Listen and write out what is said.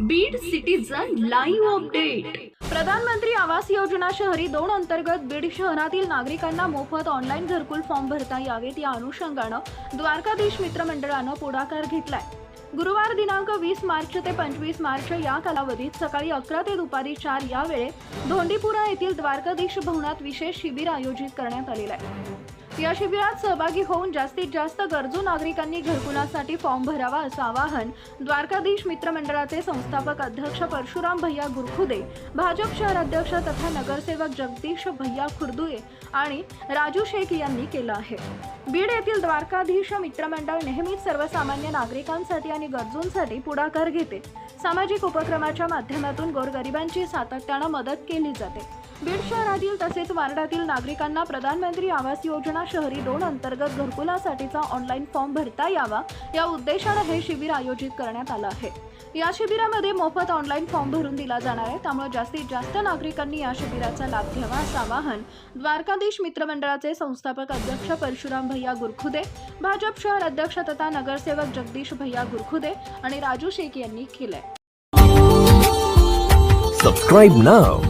Beed citizen live update प्रधानमंत्री आवास योजना शहरी दोन अंतर्गत बीड शहरातील नागरिकांना मोफत ऑनलाईन घरकुल फॉर्म भरता यावेत. या अनुषंगानं द्वारकाधीश मित्रमंडळानं पुढाकार घेतलाय. गुरुवार दिनांक वीस मार्च ते पंचवीस मार्च या कालावधीत सकाळी अकरा ते दुपारी चार या वेळेत धोंडीपुरा येथील द्वारकाधीश भवनात विशेष शिबिर आयोजित करण्यात आलेलं आहे. या शिबिरात सहभागी होऊन जास्तीत जास्त गरजू नागरिकांनी घरकुलासाठी फॉर्म भरावा असं आवाहन द्वारकाधीश मित्रमंडळाचे संस्थापक अध्यक्ष परशुराम भैया गुरखुदे भाजप शहर अध्यक्ष तथा नगरसेवक जगदीश भैया खुर्दुये आणि राजू शेख यांनी केलं आहे. बीड येथील द्वारकाधीश मित्रमंडळ नेहमीच सर्वसामान्य नागरिकांसाठी आणि गरजूंसाठी पुढाकार घेते. सामाजिक उपक्रमाच्या माध्यमातून गोरगरिबांची सातत्यानं मदत केली जाते. बीड शहरातील तसेच वार्डातील नागरिकांना प्रधानमंत्री आवास योजना शहरी दोन अंतर्गत घरकुलासाठीचा ऑनलाईन फॉर्म भरता यावा या उद्देशानं हे शिबिर आयोजित करण्यात आलं आहे. या शिबिरामध्ये मोफत ऑनलाईन फॉर्म भरून दिला जाणार आहे. त्यामुळे जास्तीत जास्त नागरिकांनी या शिबिराचा लाभ घ्यावा असं आवाहन द्वारकाधीश मित्रमंडळाचे संस्थापक अध्यक्ष परशुराम भैया गुरखुदे भाजप शहर अध्यक्ष तथा नगरसेवक जगदीश भैया गुरखुदे आणि राजू शेख यांनी केलंय. Subscribe now